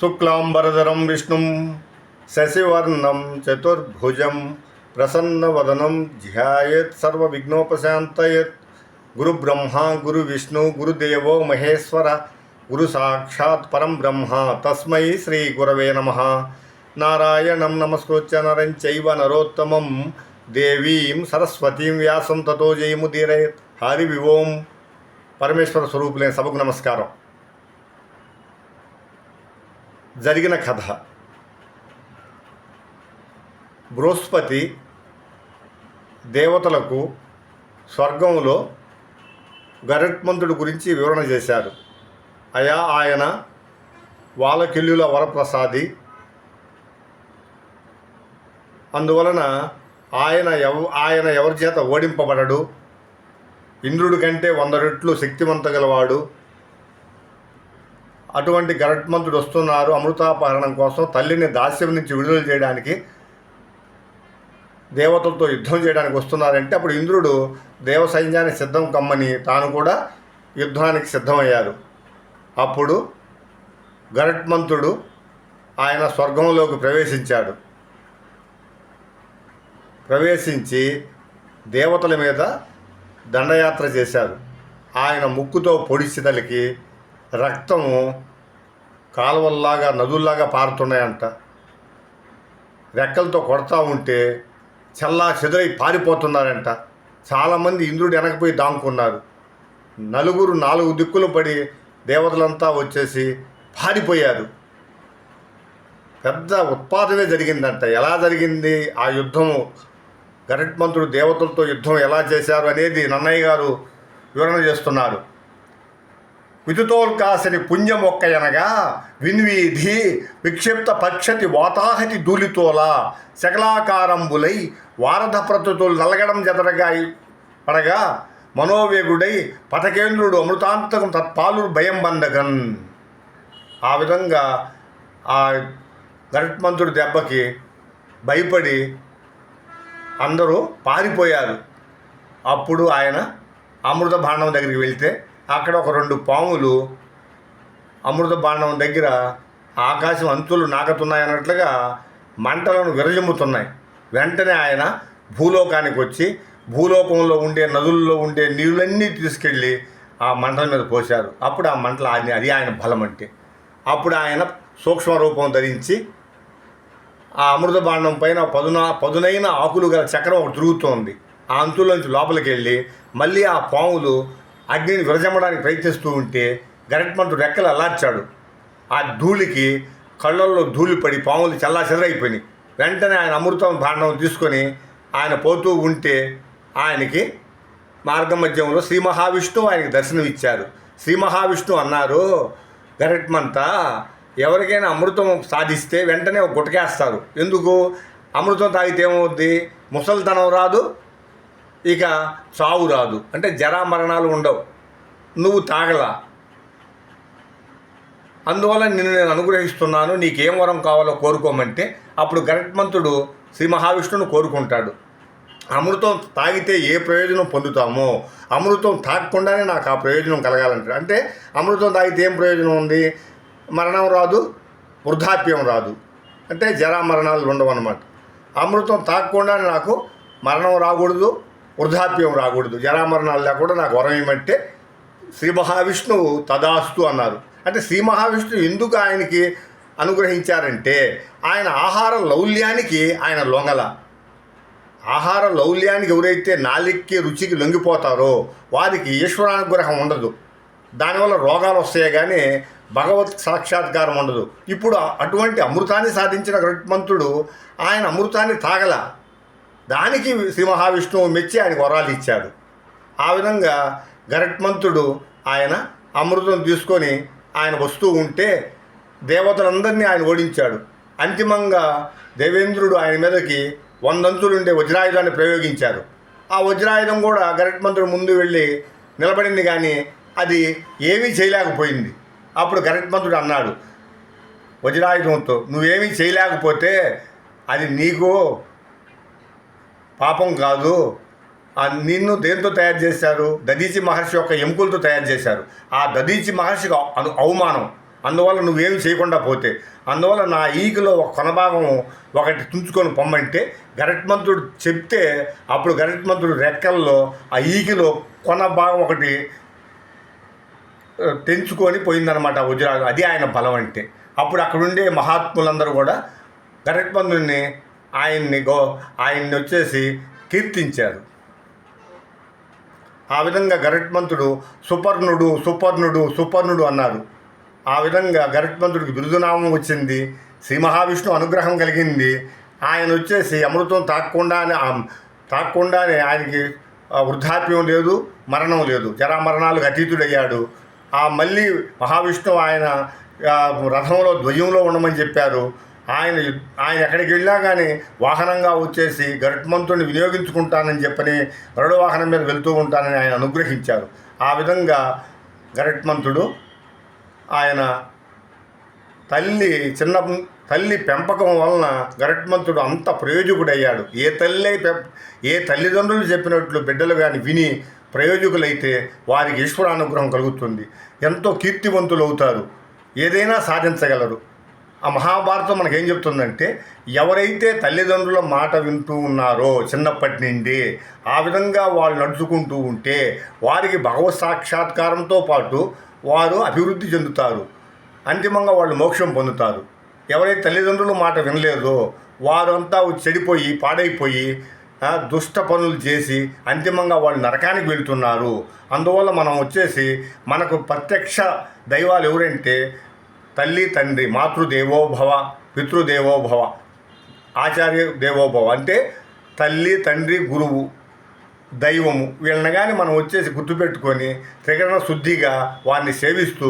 శుక్లాంబరధరం విష్ణుం శశివర్ణం చతుర్భుజం ప్రసన్నవదనం ధ్యాయేత్ సర్వవిఘ్నోపశాంతయత్. గురు బ్రహ్మ గురు విష్ణు గురుదేవో మహేశ్వర గురు సాక్షాత్ పరం బ్రహ్మ. తస్మై శ్రీ గురవే నమ. నారాయణం నమస్కృత్య నరం చైవ నరోత్తమం. దేవీం సరస్వతీం వ్యాసం తతో జయముదీరయత్ హరి వివోం పరమేశ్వర స్వరూపులైన సభకు నమస్కారం. జరిగిన కథ. బృహస్పతి దేవతలకు స్వర్గంలో గరుత్మంతుడి గురించి వివరణ చేశారు అయా ఆయన వాలకిల్లుల వరప్రసాది. అందువలన ఆయన ఎవ ఆయన ఎవరి చేత ఓడింపబడడు? ఇంద్రుడి కంటే వంద రెట్లు శక్తివంత గలవాడు అటువంటి గరట్మంతుడు వస్తున్నారు అమృతాపహరణం కోసం తల్లిని దాస్యం నుంచి విడుదల చేయడానికి దేవతలతో యుద్ధం చేయడానికి వస్తున్నారంటే అప్పుడు ఇంద్రుడు దేవ సైన్యానికి సిద్ధం కమ్మని తాను కూడా యుద్ధానికి సిద్ధమయ్యారు. అప్పుడు గరట్మంతుడు ఆయన స్వర్గంలోకి ప్రవేశించాడు. ప్రవేశించి దేవతల మీద దండయాత్ర చేశారు. ఆయన ముక్కుతో పొడిచిదలికి రక్తము కాలువల్లాగా నదుల్లాగా పారుతున్నాయంట. రెక్కలతో కొడతా ఉంటే చల్లా చెదరై పారిపోతున్నారంట. చాలామంది ఇంద్రుడు వెనకపోయి దాముకున్నారు. నలుగురు నాలుగు దిక్కులు పడి దేవతలంతా వచ్చేసి పారిపోయారు. పెద్ద ఉత్పాదమే జరిగిందంట. ఎలా జరిగింది ఆ యుద్ధము గరిట్మంతుడు దేవతలతో యుద్ధం ఎలా చేశారు అనేది నన్నయ్య గారు వివరణ చేస్తున్నారు. వితుతోల్కాసని పుణ్యమొక్కయనగా విన్వీధి విక్షిప్త పక్షతి వాతాహతి ధూళితోల శకలాకారంబులై వారధ ప్రతుతులు నలగడం జతరగా పడగా మనోవేగుడై పథకేంద్రుడు అమృతాంతకం తత్పాలు భయం బందగన్ ఆ విధంగా ఆ గరుత్మంతుడి దెబ్బకి భయపడి అందరూ పారిపోయారు. అప్పుడు ఆయన అమృత భాండం దగ్గరికి వెళ్తే అక్కడ ఒక రెండు పాములు అమృత భాండం దగ్గర ఆకాశం అంచులు నాకుతున్నాయన్నట్లుగా మంటలను విరజిమ్ముతున్నాయి. వెంటనే ఆయన భూలోకానికి వచ్చి భూలోకంలో ఉండే నదుల్లో ఉండే నీళ్ళన్నీ తీసుకెళ్ళి ఆ మంటల మీద పోశారు. అప్పుడు ఆ మంటలు అది అది ఆయన బలం అంటే. అప్పుడు ఆయన సూక్ష్మ రూపం ధరించి ఆ అమృత భాండం పైన పదున పదునైన ఆకులు గల చక్రం ఒకటి తిరుగుతోంది. ఆ అంచులోంచి లోపలికి వెళ్ళి మళ్ళీ ఆ పాములు అగ్నిని విరజమ్మడానికి ప్రయత్నిస్తూ ఉంటే గరట్మంతుడు రెక్కలు అల్లార్చాడు. ఆ ధూళికి కళ్ళల్లో ధూళి పడి పాములు చల్లా చెదరైపోయినాయి. వెంటనే ఆయన అమృతం భాండం తీసుకొని ఆయన పోతూ ఉంటే ఆయనకి మార్గ మధ్యంలో శ్రీ మహావిష్ణువు ఆయనకి దర్శనం ఇచ్చారు శ్రీ మహావిష్ణువు అన్నారు గరట్మంత ఎవరికైనా అమృతం సాధిస్తే వెంటనే ఒక గుటకేస్తారు. ఎందుకు? అమృతం తాగితే ఏమవుద్ది? ముసలితనం రాదు. ఇక చావు రాదు. అంటే జరా మరణాలు ఉండవు. నువ్వు తాగలా. అందువల్ల నిన్ను నేను అనుగ్రహిస్తున్నాను. నీకేం వరం కావాలో కోరుకోమంటే అప్పుడు గరట్మంతుడు శ్రీ మహావిష్ణువును కోరుకుంటాడు. అమృతం తాగితే ఏ ప్రయోజనం పొందుతామో? అమృతం తాగకుండానే నాకు ఆ ప్రయోజనం కలగాలంటాడు. అంటే అమృతం తాగితే ఏం ప్రయోజనం ఉంది? మరణం రాదు వృద్ధాప్యం రాదు. అంటే జరా మరణాలు ఉండవు అన్నమాట అమృతం తాగకుండానే నాకు మరణం రాకూడదు. వృద్ధాప్యం రాకూడదు. జరామరణాలు లేకుండా నాకు వరం ఏమంటే శ్రీ మహావిష్ణువు తదాస్తు అన్నారు. అంటే శ్రీ మహావిష్ణువు ఎందుకు ఆయనకి అనుగ్రహించారంటే ఆయన ఆహార లౌల్యానికి ఆయన లొంగల. ఆహార లౌల్యానికి ఎవరైతే నాలిక్కి రుచికి లొంగిపోతారో వారికి ఈశ్వరానుగ్రహం ఉండదు. దానివల్ల రోగాలు వస్తాయి కానీ భగవత్ సాక్షాత్కారం ఉండదు. ఇప్పుడు అటువంటి అమృతాన్ని సాధించిన గరుత్మంతుడు ఆయన అమృతాన్ని తాగల. దానికి శ్రీ మహావిష్ణువు మెచ్చి ఆయనకు వరాలు ఇచ్చాడు. ఆ విధంగా గరట్మంతుడు ఆయన అమృతం తీసుకొని ఆయన వస్తూ ఉంటే దేవతలందరినీ ఆయన ఓడించాడు. అంతిమంగా దేవేంద్రుడు ఆయన మీదకి వందంతులుండే వజ్రాయుధాన్ని ప్రయోగించారు. ఆ వజ్రాయుధం కూడా గరట్మంతుడు ముందు వెళ్ళి నిలబడింది కానీ అది ఏమీ చేయలేకపోయింది. అప్పుడు గరట్మంతుడు అన్నాడు వజ్రాయుధంతో నువ్వేమీ చేయలేకపోతే అది నీకు పాపం కాదు. నిన్ను దేంతో తయారు చేశారు? దదీచి మహర్షి యొక్క ఎముకలతో తయారు చేశారు. ఆ దదీచి మహర్షికి అను అవమానం. అందువల్ల నువ్వేమి చేయకుండా పోతే. అందువల్ల నా ఈకలో ఒక కొనభాగం ఒకటి తుంచుకొని పొమ్మంటే గరట్మంతుడు చెప్తే అప్పుడు గరట్మంతుడు రెక్కల్లో ఆ ఈకిలో కొన భాగం ఒకటి తెంచుకొని పోయిందనమాట వజ్రాలు. అది ఆయన బలం అంటే. అప్పుడు అక్కడుండే మహాత్ములందరూ కూడా గరట్మంతుడిని ఆయన్ని గో ఆయన్ని వచ్చేసి కీర్తించారు. ఆ విధంగా గరుత్మంతుడు సుపర్ణుడు సుపర్ణుడు సుపర్ణుడు అన్నారు ఆ విధంగా గరుత్మంతుడికి బిరుదునామం వచ్చింది. శ్రీ మహావిష్ణువు అనుగ్రహం కలిగింది. ఆయన వచ్చేసి అమృతం తాక్కుండానే తాక్కుండానే ఆయనకి వృద్ధాప్యం లేదు మరణం లేదు. జరామరణాలకు అతీతుడయ్యాడు. ఆ మళ్ళీ మహావిష్ణువు ఆయన రథంలో ధ్వజంలో ఉండమని చెప్పారు. ఆయన ఆయన ఎక్కడికి వెళ్ళా కానీ వాహనంగా వచ్చేసి గరుత్మంతుడిని వినియోగించుకుంటానని చెప్పని గరుడ వాహనం మీద వెళ్తూ ఉంటానని ఆయన అనుగ్రహించారు. ఆ విధంగా గరుత్మంతుడు ఆయన తల్లి చిన్న తల్లి పెంపకం వలన గరట్మంతుడు అంత ప్రయోజకుడయ్యాడు. ఏ తల్లి పెం ఏ తల్లిదండ్రులు చెప్పినట్లు బిడ్డలు కానీ విని ప్రయోజకులైతే వారికి ఈశ్వరానుగ్రహం కలుగుతుంది. ఎంతో కీర్తివంతులు అవుతారు ఏదైనా సాధించగలరు. ఆ మహాభారతం మనకేం చెప్తుందంటే ఎవరైతే తల్లిదండ్రుల మాట వింటూ ఉన్నారో చిన్నప్పటి నుండి ఆ విధంగా వాళ్ళు నడుచుకుంటూ ఉంటే వారికి భగవత్ సాక్షాత్కారంతో పాటు వారు అభివృద్ధి చెందుతారు. అంతిమంగా వాళ్ళు మోక్షం పొందుతారు. ఎవరైతే తల్లిదండ్రుల మాట వినలేదో వారంతా చెడిపోయి పాడైపోయి దుష్ట పనులు చేసి అంతిమంగా వాళ్ళు నరకానికి వెళ్తున్నారు. అందువల్ల మనం వచ్చేసి మనకు ప్రత్యక్ష దైవాలు ఎవరంటే తల్లి తండ్రి మాతృదేవోభవ పితృదేవోభవ ఆచార్య దేవోభవ అంటే తల్లి తండ్రి గురువు దైవము. వీళ్ళని కానీ మనం వచ్చేసి గుర్తుపెట్టుకొని త్రికరణ శుద్ధిగా వారిని సేవిస్తూ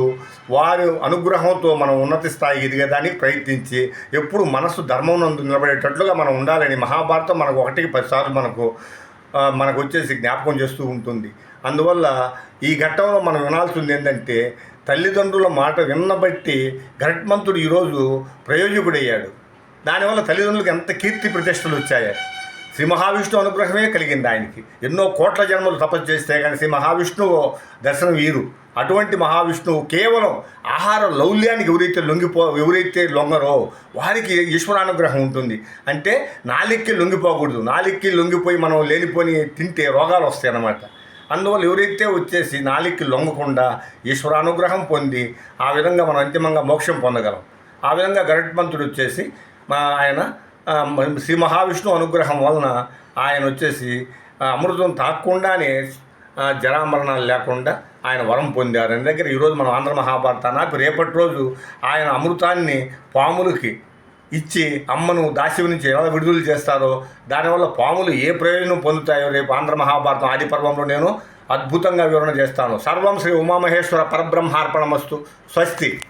వారి అనుగ్రహంతో మనం ఉన్నత స్థాయికి ఎదిగేదానికి ప్రయత్నించి ఎప్పుడు మనసు ధర్మం నందు నిలబడేటట్లుగా మనం ఉండాలని మహాభారతం మనకు ఒకటికి పదిసార్లు మనకు మనకు వచ్చేసి జ్ఞాపకం చేస్తూ ఉంటుంది. అందువల్ల ఈ ఘట్టంలో మనం వినాల్సింది ఏంటంటే తల్లిదండ్రుల మాట విన్నబట్టి గరట్మంతుడు ఈరోజు ప్రయోజకుడయ్యాడు. దానివల్ల తల్లిదండ్రులకు ఎంత కీర్తి ప్రతిష్టలు వచ్చాయి. శ్రీ మహావిష్ణువు అనుగ్రహమే కలిగింది ఆయనకి. ఎన్నో కోట్ల జన్మలు తపస్సు చేస్తే కానీ శ్రీ మహావిష్ణువు దర్శనం వీరు. అటువంటి మహావిష్ణువు కేవలం ఆహార లౌల్యానికి ఎవరైతే లొంగిపో ఎవరైతే లొంగరో వారికి ఈశ్వరానుగ్రహం ఉంటుంది. అంటే నాలిక్కి లొంగిపోకూడదు. నాలిక్కి లొంగిపోయి మనం లేనిపోని తింటే రోగాలు వస్తాయి అన్నమాట అందువల్ల ఎవరైతే వచ్చేసి నాలికి లొంగకుండా ఈశ్వరానుగ్రహం పొంది ఆ విధంగా మనం అంతిమంగా మోక్షం పొందగలం. ఆ విధంగా గరుత్మంతుడు వచ్చేసి మా ఆయన శ్రీ మహావిష్ణువు అనుగ్రహం వలన ఆయన వచ్చేసి అమృతం తాక్కుండానే జరామరణాలు లేకుండా ఆయన వరం పొందారు. ఆయన దగ్గర ఈరోజు మనం ఆంధ్ర మహాభారతాన్ని ఆపి రేపటి రోజు ఆయన అమృతాన్ని పాములకి ఇచ్చి అమ్మను దాస్యం నుంచి ఎలా విడుదల చేస్తారో దానివల్ల పాములు ఏ ప్రయోజనం పొందుతాయో రేపు ఆంధ్ర మహాభారతం ఆది పర్వంలో నేను అద్భుతంగా వివరణ చేస్తాను. సర్వం శ్రీ ఉమామహేశ్వర పరబ్రహ్మార్పణమస్తు. స్వస్తి.